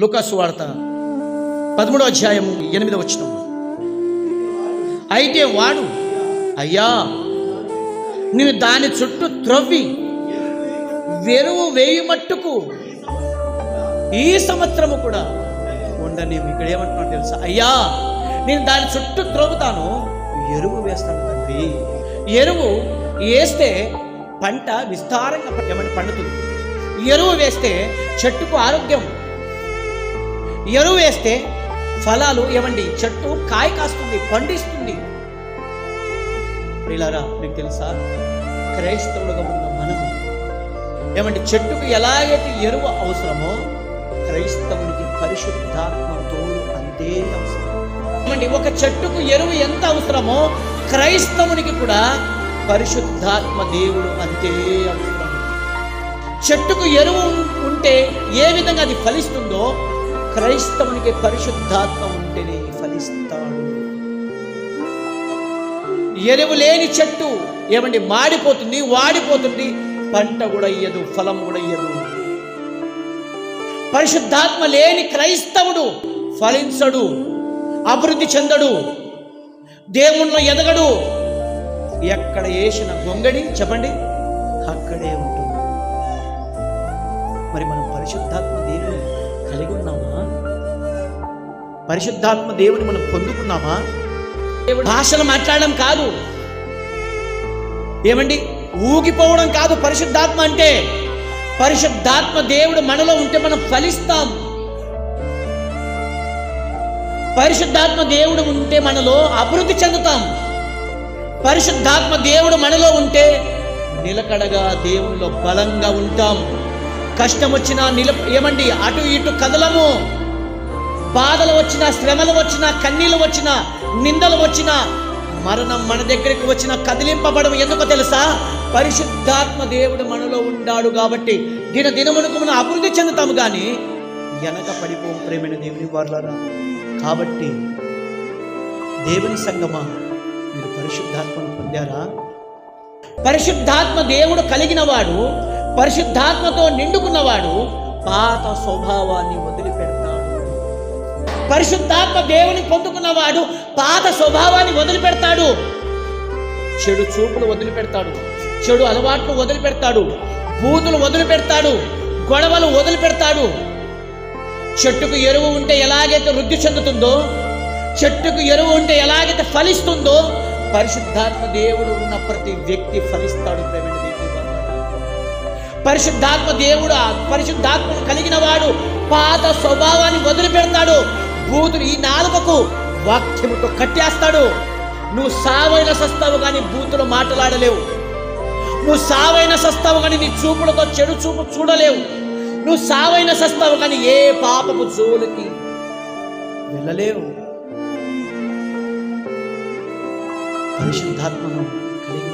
లుకాసు వార్త పదమూడో అధ్యాయం ఎనిమిదో వచ్చిన అయితే వాడు అయ్యా నేను దాని చుట్టూ త్రవ్వి వెరువు వేయి మట్టుకు ఈ సంవత్సరము కూడా ఉండని ఇక్కడ ఏమంటున్నాను తెలుసా? అయ్యా నేను దాని చుట్టూ త్రవ్వుతాను ఎరువు వేస్తాను తండ్రి. ఎరువు వేస్తే పంట విస్తారంగా ఏమంటే పండుతుంది. ఎరువు వేస్తే చెట్టుకు ఆరోగ్యం ఎరువు వేస్తే ఫలాలు ఏమండి? చెట్టు కాయ కాస్తుంది పండిస్తుంది. ప్రిలారా మీకు తెలుసా? క్రైస్తవులుగా ఉన్న మనము ఏమంటే చెట్టుకు ఎలాగైతే ఎరువు అవసరమో క్రైస్తవునికి పరిశుద్ధాత్మ తోడు అంతే అవసరం. ఏమండి? ఒక చెట్టుకు ఎరువు ఎంత అవసరమో క్రైస్తవునికి కూడా పరిశుద్ధాత్మ దేవుడు అంతే అవసరం. చెట్టుకు ఎరువు ఉంటే ఏ విధంగా అది ఫలిస్తుందో క్రైస్తవునికి పరిశుద్ధాత్మ ఉంటేనే ఫలిస్తాడు. ఎరువు లేని చెట్టు ఏమండి? మాడిపోతుంది వాడిపోతుంది పంట కూడా ఇయ్యదు ఫలం కూడా ఇయ్యదు. పరిశుద్ధాత్మ లేని క్రైస్తవుడు ఫలించడు అభివృద్ధి చెందడు దేవుణ్ణి ఎదగడు. ఎక్కడ వేసిన గొంగడి చెప్పండి? అక్కడే ఉంటుంది. మరి మనం పరిశుద్ధాత్మ దేవుని పరిశుద్ధాత్మ దేవుని మనం పొందుకున్నామా? భాషలు మాట్లాడడం కాదు. ఏమండి? ఊగిపోవడం కాదు పరిశుద్ధాత్మ అంటే. పరిశుద్ధాత్మ దేవుడు మనలో ఉంటే మనం ఫలిస్తాం. పరిశుద్ధాత్మ దేవుడు ఉంటే మనలో అభివృద్ధి చెందుతాం. పరిశుద్ధాత్మ దేవుడు మనలో ఉంటే నిలకడగా దేవునిలో బలంగా ఉంటాం. కష్టం వచ్చినా నిల ఏమండి? అటు ఇటు కదలము. బాధలు వచ్చినా శ్రమలు వచ్చినా కన్నీళ్ళు వచ్చినా నిందలు వచ్చినా మరణం మన దగ్గరికి వచ్చిన కదిలింపబడం ఎందుకో తెలుసా? పరిశుద్ధాత్మ దేవుడు మనలో ఉండాడు కాబట్టి దిన దినమునకు మనం అభివృద్ధి చెందుతాము కానీ వెనక పడిపోం ప్రేమైన దేవుని వారులరా. కాబట్టి దేవుని సంగమా మీరు పరిశుద్ధాత్మను పొందారా? పరిశుద్ధాత్మ దేవుడు కలిగిన వాడు పరిశుద్ధాత్మతో నిండుకున్నవాడు పాత స్వభావాన్ని వదిలిపెడతాడు. పరిశుద్ధాత్మ దేవుని పొందుకున్నవాడు పాత స్వభావాన్ని వదిలిపెడతాడు. చెడు చూపులు వదిలిపెడతాడు. చెడు అలవాట్లు వదిలిపెడతాడు. బూతులు వదిలిపెడతాడు. గొడవలు వదిలిపెడతాడు. చెట్టుకు ఎరువు ఉంటే ఎలాగైతే వృద్ధి చెందుతుందో చెట్టుకు ఎరువు ఉంటే ఎలాగైతే ఫలిస్తుందో పరిశుద్ధాత్మ దేవుడు ఉన్న ప్రతి వ్యక్తి ఫలిస్తాడు పరిశుద్ధాత్మ దేవుడు పరిశుద్ధాత్మ కలిగిన వాడు పాత స్వభావాన్ని వదిలిపెడతాడు. భూతుడు ఈ నాలుకకు వాక్యముతో కట్టేస్తాడు. నువ్వు సావైన సస్తావు కానీ బూతులు మాట్లాడలేవు. నువ్వు సావైన సస్తావు కానీ నీ చూపులతో చెడు చూపు చూడలేవు. నువ్వు సావైన సస్తావు కానీ ఏ పాపపు జోలికి వెళ్ళలేవు. పరిశుద్ధాత్మను కలిగి